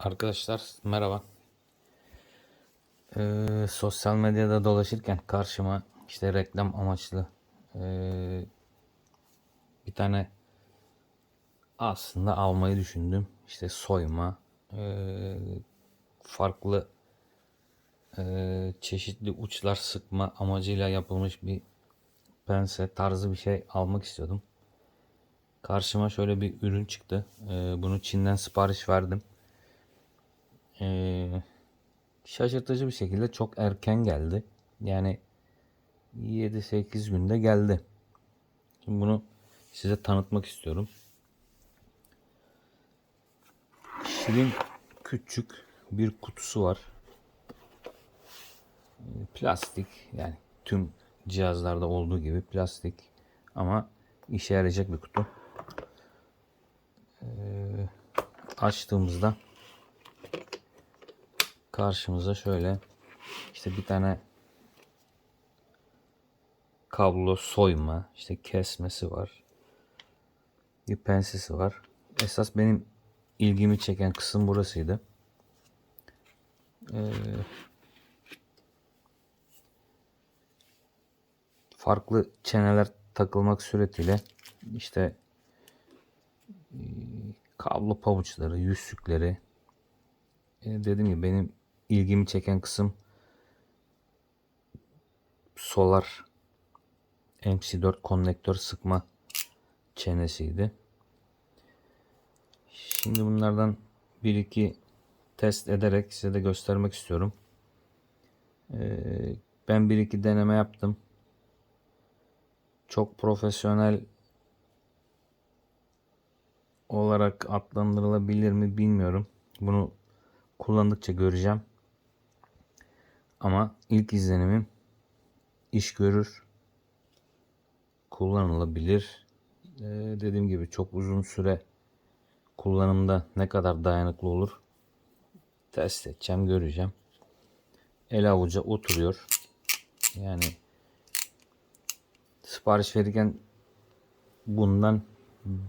Arkadaşlar merhaba. Ee, sosyal medyada dolaşırken karşıma işte reklam amaçlı ee, bir tane aslında almayı düşündüm. İşte soyma, ee, farklı ee, çeşitli uçlar sıkma amacıyla yapılmış bir pense tarzı bir şey almak istiyordum. Karşıma şöyle bir ürün çıktı. Ee, bunu Çin'den sipariş verdim. Ee, şaşırtıcı bir şekilde çok erken geldi. Yani 7-8 günde geldi. Şimdi bunu size tanıtmak istiyorum. Şirin küçük bir kutusu var. Ee, Plastik yani tüm cihazlarda olduğu gibi plastik ama işe yarayacak bir kutu. Ee, açtığımızda karşımıza şöyle işte bir tane kablo soyma, işte kesmesi var. Bir pensesi var. Esas benim ilgimi çeken kısım burasıydı. Ee, farklı çeneler takılmak suretiyle işte e, kablo pabuçları, yüzsükleri e, dediğim benim ilgimi çeken kısım solar MC4 konnektör sıkma çenesiydi. Şimdi bunlardan bir iki test ederek size de göstermek istiyorum. Ee, ben bir iki deneme yaptım. Çok profesyonel olarak adlandırılabilir mi bilmiyorum. Bunu kullandıkça göreceğim. Ama ilk izlenimim iş görür. Kullanılabilir. Ee, dediğim gibi çok uzun süre kullanımda ne kadar dayanıklı olur test edeceğim, göreceğim. El avuca oturuyor. Yani sipariş verirken bundan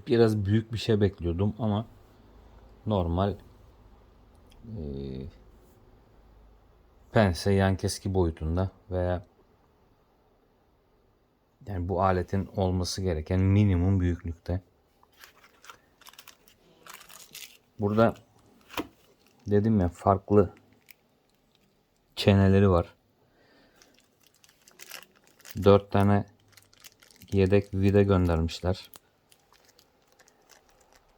biraz büyük bir şey bekliyordum ama normal e, pense yan keski boyutunda veya yani bu aletin olması gereken minimum büyüklükte. Burada dedim ya farklı çeneleri var. Dört tane yedek vida göndermişler.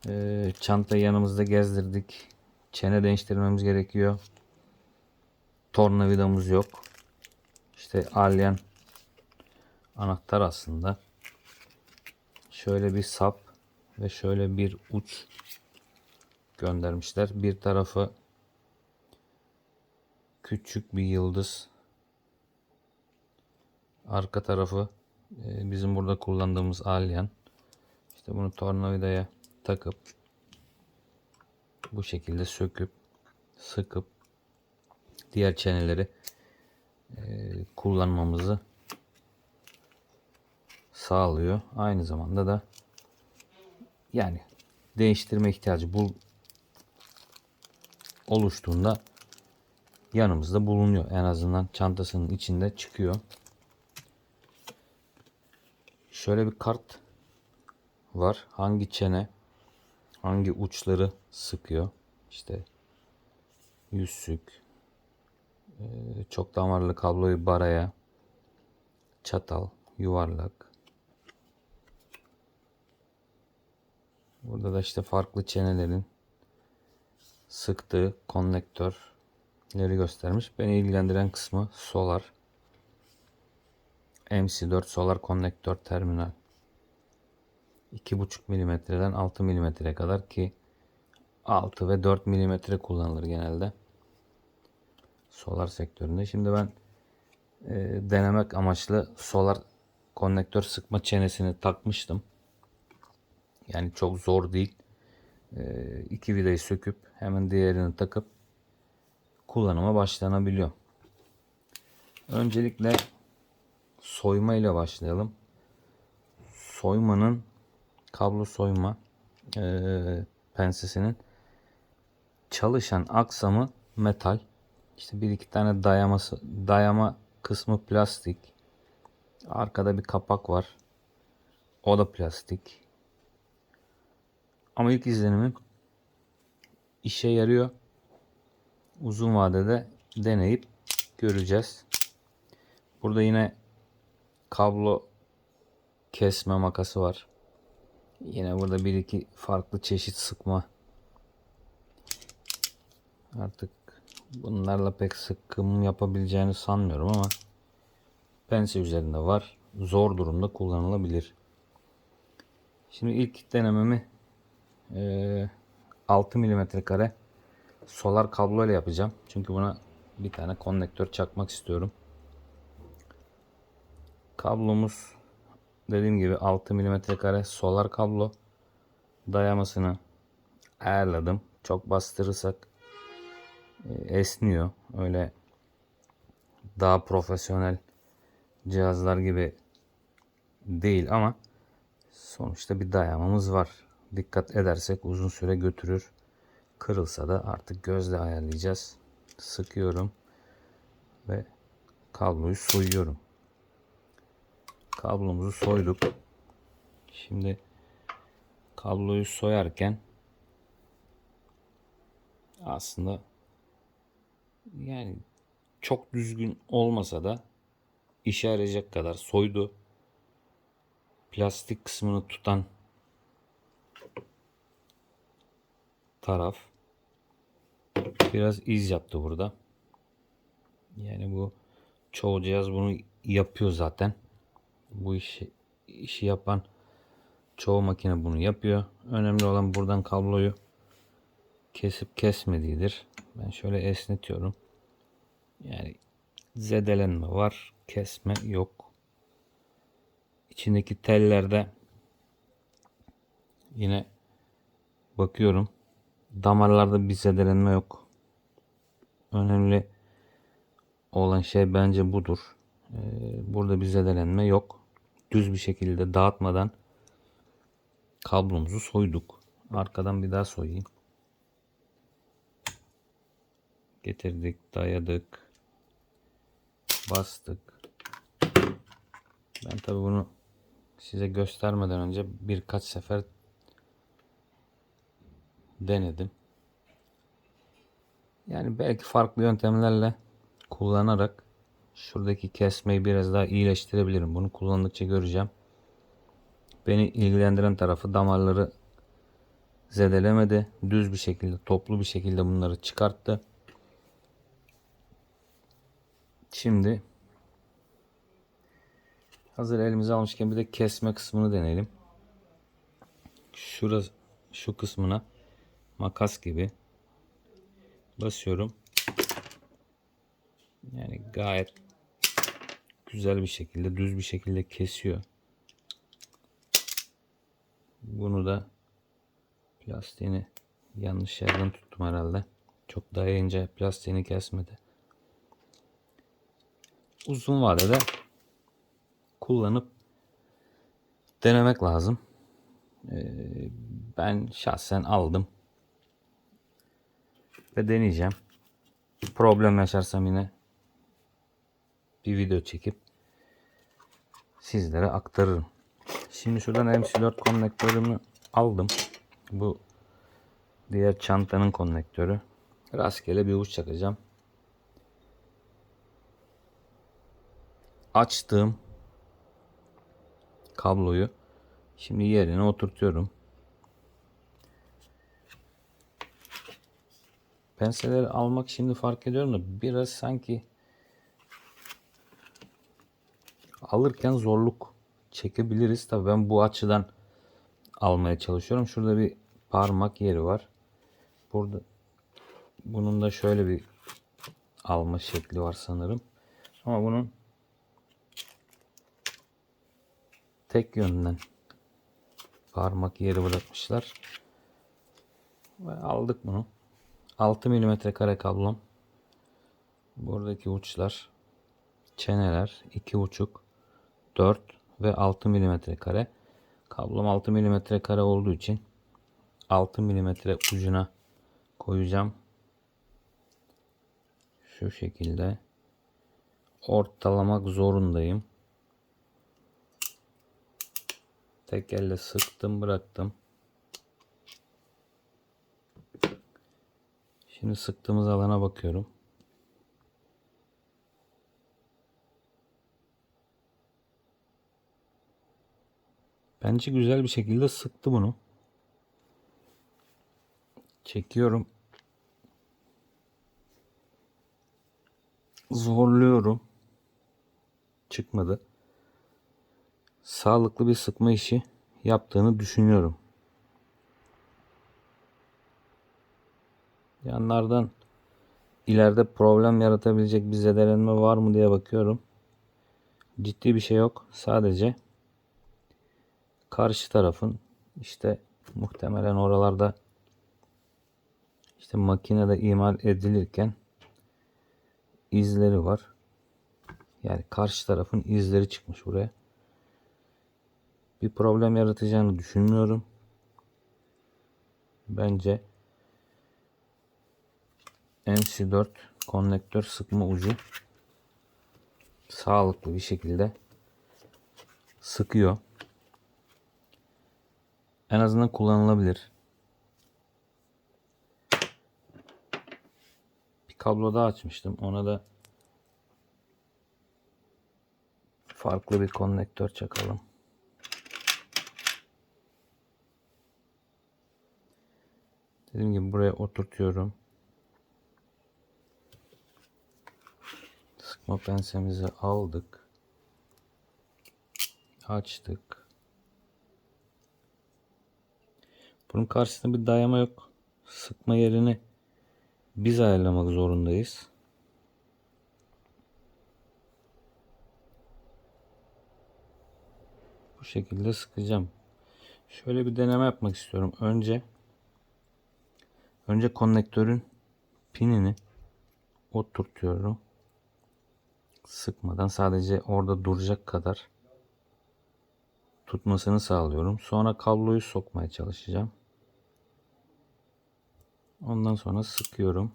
Ee, çantayı yanımızda gezdirdik. Çene değiştirmemiz gerekiyor. Tornavidamız yok. İşte alyan anahtar aslında. Şöyle bir sap ve şöyle bir uç göndermişler. Bir tarafı küçük bir yıldız. Arka tarafı e, bizim burada kullandığımız alyan. İşte bunu tornavidaya takıp bu şekilde söküp sıkıp diğer çeneleri e, kullanmamızı sağlıyor. Aynı zamanda da yani değiştirme ihtiyacı bul oluştuğunda yanımızda bulunuyor. En azından çantasının içinde çıkıyor. Şöyle bir kart var. Hangi çene hangi uçları sıkıyor. İşte yüzsük, çok damarlı kabloyu baraya, çatal, yuvarlak. Burada da işte farklı çenelerin sıktığı konnektörleri göstermiş. Beni ilgilendiren kısmı solar. MC4 solar konnektör terminal. 2,5 milimetreden 6 milimetreye kadar ki 6 ve 4 milimetre kullanılır genelde. Solar sektöründe. Şimdi ben e, denemek amaçlı solar konnektör sıkma çenesini takmıştım. Yani çok zor değil. E, iki vidayı söküp hemen diğerini takıp kullanıma başlanabiliyor. Öncelikle soyma ile başlayalım. Soymanın kablo soyma e, pensesinin çalışan aksamı metal. İşte bir iki tane dayaması, dayama kısmı plastik. Arkada bir kapak var. O da plastik. Ama ilk izlenimim işe yarıyor. Uzun vadede deneyip göreceğiz. Burada yine kablo kesme makası var. Yine burada bir iki farklı çeşit sıkma. Artık bunlarla pek sıkım yapabileceğini sanmıyorum ama pense üzerinde var. Zor durumda kullanılabilir. Şimdi ilk denememi eee 6 mm kare solar kablo ile yapacağım. Çünkü buna bir tane konnektör çakmak istiyorum. Kablomuz dediğim gibi 6 mm kare solar kablo dayamasını ayarladım. Çok bastırırsak e, esniyor. Öyle daha profesyonel cihazlar gibi değil ama sonuçta bir dayamamız var. Dikkat edersek uzun süre götürür. Kırılsa da artık gözle ayarlayacağız. Sıkıyorum ve kabloyu soyuyorum. Kablomuzu soyduk. Şimdi kabloyu soyarken aslında yani çok düzgün olmasa da işe yarayacak kadar soydu. Plastik kısmını tutan taraf biraz iz yaptı burada. Yani bu çoğu cihaz bunu yapıyor zaten. Bu işi işi yapan çoğu makine bunu yapıyor. Önemli olan buradan kabloyu kesip kesmediğidir. Ben şöyle esnetiyorum. Yani zedelenme var, kesme yok. İçindeki tellerde yine bakıyorum. Damarlarda bir zedelenme yok. Önemli olan şey bence budur. Ee, burada bir zedelenme yok. Düz bir şekilde dağıtmadan kablomuzu soyduk. Arkadan bir daha soyayım. Getirdik, dayadık. Bastık. Ben tabi bunu size göstermeden önce birkaç sefer denedim. Yani belki farklı yöntemlerle kullanarak şuradaki kesmeyi biraz daha iyileştirebilirim. Bunu kullandıkça göreceğim. Beni ilgilendiren tarafı damarları zedelemedi. Düz bir şekilde, toplu bir şekilde bunları çıkarttı. Şimdi hazır elimize almışken bir de kesme kısmını deneyelim. Şurası şu kısmına makas gibi basıyorum. Yani gayet güzel bir şekilde, düz bir şekilde kesiyor. Bunu da plastiğini yanlış yerden tuttum herhalde. Çok dayayınca plastiğini kesmedi. Uzun vadede kullanıp denemek lazım. Ee, ben şahsen aldım ve deneyeceğim. Problem yaşarsam yine bir video çekip sizlere aktarırım. Şimdi şuradan MC4 konnektörümü aldım. Bu diğer çantanın konnektörü. Rastgele bir uç çakacağım. Açtığım kabloyu şimdi yerine oturtuyorum. Penseleri almak şimdi fark ediyorum da biraz sanki alırken zorluk çekebiliriz. Tabii ben bu açıdan almaya çalışıyorum. Şurada bir parmak yeri var. Burada bunun da şöyle bir alma şekli var sanırım. Ama bunun tek yönden parmak yeri bırakmışlar. Ve aldık bunu. 6 mm kare kablom. Buradaki uçlar çeneler 2.5 4 ve 6 mm kare. Kablom 6 mm kare olduğu için 6 mm ucuna koyacağım. şu şekilde ortalamak zorundayım. Tek elle sıktım bıraktım. Şimdi sıktığımız alana bakıyorum. Bence güzel bir şekilde sıktı bunu. Çekiyorum. Zorluyorum. Çıkmadı. Sağlıklı bir sıkma işi yaptığını düşünüyorum. Yanlardan ileride problem yaratabilecek bir zedelenme var mı diye bakıyorum. Ciddi bir şey yok. Sadece karşı tarafın işte muhtemelen oralarda işte makinede imal edilirken izleri var. Yani karşı tarafın izleri çıkmış buraya. Bir problem yaratacağını düşünmüyorum. Bence MC4 konnektör sıkma ucu sağlıklı bir şekilde sıkıyor. En azından kullanılabilir. Bir kablo daha açmıştım. Ona da farklı bir konnektör çakalım. Dediğim gibi buraya oturtuyorum. Sıkma pensemizi aldık. Açtık. Bunun karşısında bir dayama yok. Sıkma yerini biz ayarlamak zorundayız. Bu şekilde sıkacağım. Şöyle bir deneme yapmak istiyorum. Önce önce konnektörün pinini oturtuyorum. Sıkmadan sadece orada duracak kadar tutmasını sağlıyorum. Sonra kabloyu sokmaya çalışacağım. Ondan sonra sıkıyorum.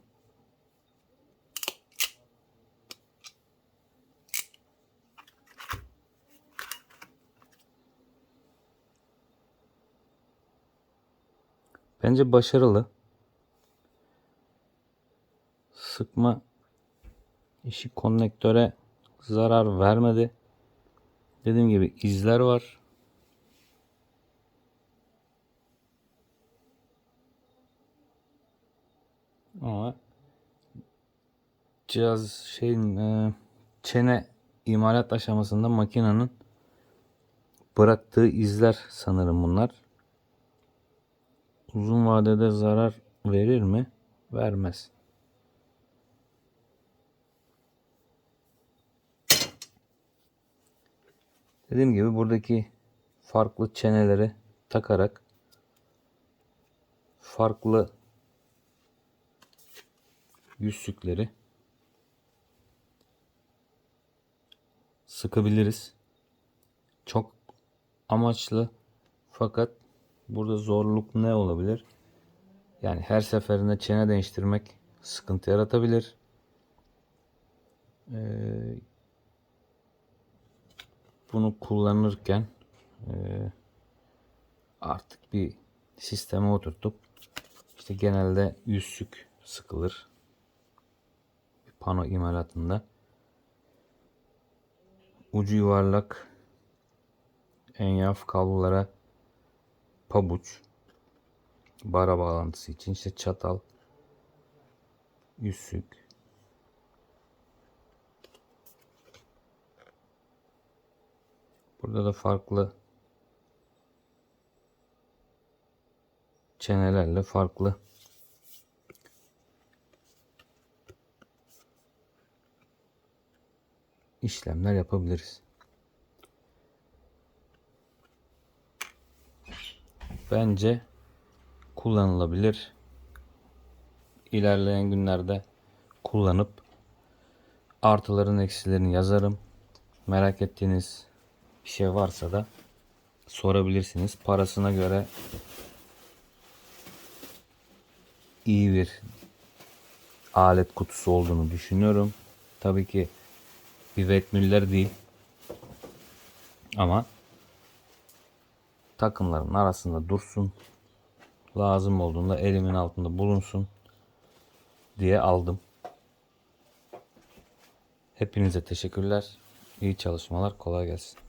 Bence başarılı. Sıkma işi konnektöre zarar vermedi. Dediğim gibi izler var. Ama cihaz şeyin e, çene imalat aşamasında makinenin bıraktığı izler sanırım bunlar. Uzun vadede zarar verir mi? Vermez. Dediğim gibi buradaki farklı çeneleri takarak farklı yüzsükleri sıkabiliriz. Çok amaçlı fakat burada zorluk ne olabilir? Yani her seferinde çene değiştirmek sıkıntı yaratabilir. Ee, bunu kullanırken e, artık bir sisteme oturtup işte genelde yüzsük sıkılır. Bir pano imalatında. Ucu yuvarlak enyaf kablolara pabuç bara bağlantısı için işte çatal yüzsük Burada da farklı çenelerle farklı işlemler yapabiliriz. Bence kullanılabilir. İlerleyen günlerde kullanıp artıların eksilerini yazarım. Merak ettiğiniz bir şey varsa da sorabilirsiniz. Parasına göre iyi bir alet kutusu olduğunu düşünüyorum. Tabii ki bir Wetmüller değil. Ama takımların arasında dursun. Lazım olduğunda elimin altında bulunsun diye aldım. Hepinize teşekkürler. İyi çalışmalar. Kolay gelsin.